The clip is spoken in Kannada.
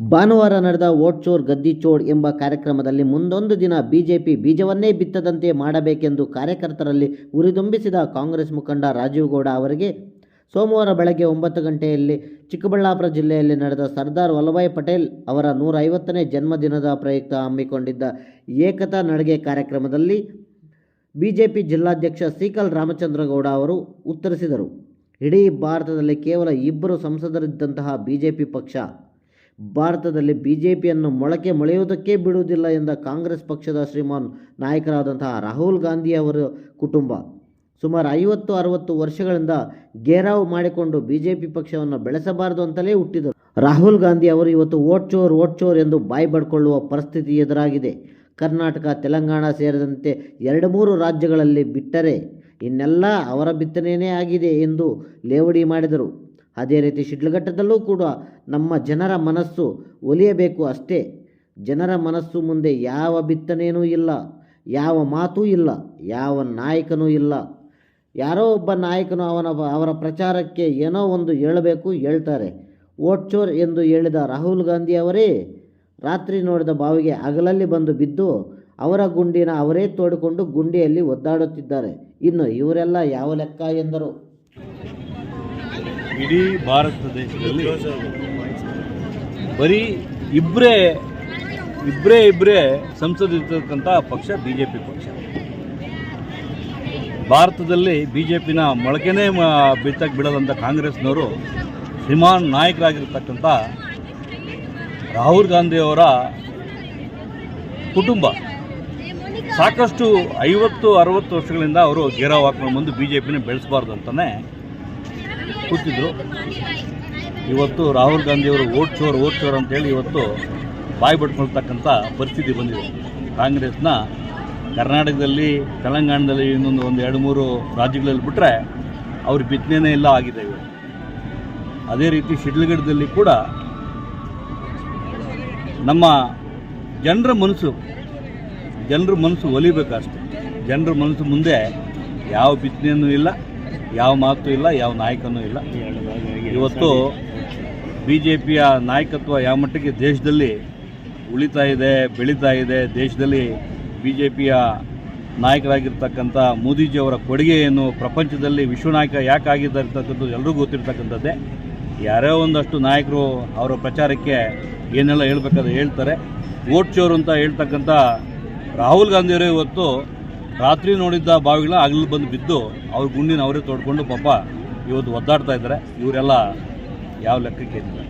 ಭಾನುವಾರ ನಡೆದ ಓಟ್ ಚೋರ್ ಗದ್ದಿ ಚೋಡ್ ಎಂಬ ಕಾರ್ಯಕ್ರಮದಲ್ಲಿ ಮುಂದೊಂದು ದಿನ ಬಿಜೆಪಿ ಬೀಜವನ್ನೇ ಬಿತ್ತದಂತೆ ಮಾಡಬೇಕೆಂದು ಕಾರ್ಯಕರ್ತರಲ್ಲಿ ಉರಿದುಂಬಿಸಿದ ಕಾಂಗ್ರೆಸ್ ಮುಖಂಡ ರಾಜೀವ್ ಗೌಡ ಅವರಿಗೆ ಸೋಮವಾರ ಬೆಳಗ್ಗೆ ಒಂಬತ್ತು ಗಂಟೆಯಲ್ಲಿ ಚಿಕ್ಕಬಳ್ಳಾಪುರ ಜಿಲ್ಲೆಯಲ್ಲಿ ನಡೆದ ಸರ್ದಾರ್ ವಲ್ಲಭಾಯ್ ಪಟೇಲ್ ಅವರ ನೂರ ಐವತ್ತನೇ ಜನ್ಮದಿನದ ಪ್ರಯುಕ್ತ ಹಮ್ಮಿಕೊಂಡಿದ್ದ ಏಕತಾ ನಡಿಗೆ ಕಾರ್ಯಕ್ರಮದಲ್ಲಿ ಬಿಜೆಪಿ ಜಿಲ್ಲಾಧ್ಯಕ್ಷ ಸೀಕಲ್ ರಾಮಚಂದ್ರಗೌಡ ಅವರು ಉತ್ತರಿಸಿದರು. ಇಡೀ ಭಾರತದಲ್ಲಿ ಕೇವಲ ಇಬ್ಬರು ಸಂಸದರಿದ್ದಂತಹ ಬಿಜೆಪಿ ಪಕ್ಷ ಭಾರತದಲ್ಲಿ ಬಿಜೆಪಿಯನ್ನು ಮೊಳಕೆ ಮೊಳೆಯುವುದಕ್ಕೆ ಬಿಡುವುದಿಲ್ಲ ಎಂದ ಕಾಂಗ್ರೆಸ್ ಪಕ್ಷದ ಶ್ರೀಮಾನ್ ನಾಯಕರಾದಂತಹ ರಾಹುಲ್ ಗಾಂಧಿ ಅವರ ಕುಟುಂಬ. ಸುಮಾರು ಐವತ್ತು ಅರವತ್ತು ವರ್ಷಗಳಿಂದ ಘೇರಾವ್ ಮಾಡಿಕೊಂಡು ಬಿಜೆಪಿ ಪಕ್ಷವನ್ನು ಬೆಳೆಸಬಾರದು ಅಂತಲೇ ಹುಟ್ಟಿದರು. ರಾಹುಲ್ ಗಾಂಧಿ ಅವರು ಇವತ್ತು ಓಟ್ ಚೋರ್ ಓಟ್ ಚೋರ್ ಎಂದು ಬಾಯಿ ಬಡ್ಕೊಳ್ಳುವ ಪರಿಸ್ಥಿತಿ ಎದುರಾಗಿದೆ. ಕರ್ನಾಟಕ, ತೆಲಂಗಾಣ ಸೇರಿದಂತೆ ಎರಡು ಮೂರು ರಾಜ್ಯಗಳಲ್ಲಿ ಬಿಟ್ಟರೆ ಇನ್ನೆಲ್ಲ ಅವರ ಬಿತ್ತನೆಯೇ ಆಗಿದೆ ಎಂದು ಲೇವಡಿ ಮಾಡಿದರು. ಅದೇ ರೀತಿ ಶಿಡ್ಲಘಟ್ಟದಲ್ಲೂ ಕೂಡ ನಮ್ಮ ಜನರ ಮನಸ್ಸು ಒಲಿಯಬೇಕು ಅಷ್ಟೇ. ಜನರ ಮನಸ್ಸು ಮುಂದೆ ಯಾವ ಬಿತ್ತನೆಯೂ ಇಲ್ಲ, ಯಾವ ಮಾತೂ ಇಲ್ಲ, ಯಾವ ನಾಯಕನೂ ಇಲ್ಲ. ಯಾರೋ ಒಬ್ಬ ನಾಯಕನು ಅವನ ಅವರ ಪ್ರಚಾರಕ್ಕೆ ಏನೋ ಒಂದು ಹೇಳಬೇಕು ಹೇಳ್ತಾರೆ. ಓಟ್ ಚೋರ್ ಎಂದು ಹೇಳಿದ ರಾಹುಲ್ ಗಾಂಧಿ ಅವರೇ ರಾತ್ರಿ ನೋಡಿದ ಬಾವಿಗೆ ಹಗಲಲ್ಲಿ ಬಂದು ಬಿದ್ದು ಅವರ ಗುಂಡಿನ ಅವರೇ ತೋಡಿಕೊಂಡು ಗುಂಡಿಯಲ್ಲಿ ಒದ್ದಾಡುತ್ತಿದ್ದಾರೆ. ಇನ್ನು ಇವರೆಲ್ಲ ಯಾವ ಲೆಕ್ಕ ಎಂದರು? ಇಡೀ ಭಾರತ ದೇಶದಲ್ಲಿ ಬರೀ ಇಬ್ಬರೇ ಇಬ್ಬರೇ ಇಬ್ಬರೇ ಸಂಸದಿರ್ತಕ್ಕಂಥ ಪಕ್ಷ ಬಿ ಜೆ ಪಿ ಪಕ್ಷ. ಭಾರತದಲ್ಲಿ ಬಿ ಜೆ ಪಿನ ಮೊಳಕೆನೇ ಬಿತ್ತಕ್ಕೆ ಬಿಡದಂಥ ಕಾಂಗ್ರೆಸ್ನವರು ಶ್ರೀಮಾನ್ ನಾಯಕರಾಗಿರ್ತಕ್ಕಂಥ ರಾಹುಲ್ ಗಾಂಧಿಯವರ ಕುಟುಂಬ. ಸಾಕಷ್ಟು ಐವತ್ತು, ಅರವತ್ತು ವರ್ಷಗಳಿಂದ ಅವರು ಘೇರಾವ್ ಹಾಕೊಂಡು ಬಂದು ಬಿ ಜೆ ಪಿನ ಬೆಳೆಸಬಾರ್ದು ಅಂತಲೇ ಕೂತಿದ್ರು. ಇವತ್ತು ರಾಹುಲ್ ಗಾಂಧಿಯವರು ಓಟ್ ಚೋರ್ ಓಟ್ ಚೋರ್ ಅಂತೇಳಿ ಇವತ್ತು ಬಾಯಿ ಬಿಟ್ಕೊಳ್ತಕ್ಕಂಥ ಪರಿಸ್ಥಿತಿ ಬಂದಿದೆ. ಕಾಂಗ್ರೆಸ್ನ ಕರ್ನಾಟಕದಲ್ಲಿ, ತೆಲಂಗಾಣದಲ್ಲಿ ಇನ್ನೊಂದು ಒಂದು ಎರಡು ಮೂರು ರಾಜ್ಯಗಳಲ್ಲಿ ಬಿಟ್ಟರೆ ಅವ್ರ ಬಿತ್ತನೆನೇ ಇಲ್ಲ ಆಗಿದೆ ಇವರು. ಅದೇ ರೀತಿ ಶಿಡ್ಲಘಟ್ಟದಲ್ಲಿ ಕೂಡ ನಮ್ಮ ಜನರ ಮನಸ್ಸು ಜನರ ಮನಸ್ಸು ಒಲಿಬೇಕಷ್ಟೆ. ಜನರ ಮನಸ್ಸು ಮುಂದೆ ಯಾವ ಬಿತ್ತನೆಯೂ ಇಲ್ಲ. ಯಾವ ಮಾತು ಇಲ್ಲ, ಯಾವ ನಾಯಕನೂ ಇಲ್ಲ. ಇವತ್ತು ಬಿ ಜೆ ಪಿಯ ನಾಯಕತ್ವ ಯಾವ ಮಟ್ಟಿಗೆ ದೇಶದಲ್ಲಿ ಉಳಿತಾ ಇದೆ, ಬೆಳೀತಾ ಇದೆ, ದೇಶದಲ್ಲಿ ಬಿ ಜೆ ಪಿಯ ನಾಯಕರಾಗಿರ್ತಕ್ಕಂಥ ಮೋದಿಜಿಯವರ ಕೊಡುಗೆಯನ್ನು ಪ್ರಪಂಚದಲ್ಲಿ ವಿಶ್ವನಾಯಕ ಯಾಕೆ ಆಗಿದ್ದಾರೆ ಅಂತಕ್ಕಂಥದ್ದು ಎಲ್ರಿಗೂ ಗೊತ್ತಿರ್ತಕ್ಕಂಥದ್ದೇ. ಯಾರೋ ಒಂದಷ್ಟು ನಾಯಕರು ಅವರ ಪ್ರಚಾರಕ್ಕೆ ಏನೆಲ್ಲ ಹೇಳ್ಬೇಕಾದ್ರೆ ಹೇಳ್ತಾರೆ. ವೋಟ್ ಚೋರು ಅಂತ ಹೇಳ್ತಕ್ಕಂಥ ರಾಹುಲ್ ಗಾಂಧಿಯವರು ಇವತ್ತು ರಾತ್ರಿ ನೋಡಿದ್ದ ಬಾವಿಗಳ ಹಗಲು ಬಂದು ಬಿದ್ದು ಅವ್ರ ಗುಂಡಿನ ಅವರೇ ತೊಡ್ಕೊಂಡು ಪಾಪ ಇವತ್ತು ಒದ್ದಾಡ್ತಾ ಇದ್ದಾರೆ. ಇವರೆಲ್ಲ ಯಾವ ಲೆಕ್ಕಕ್ಕೆ ಏನಿಲ್ಲ.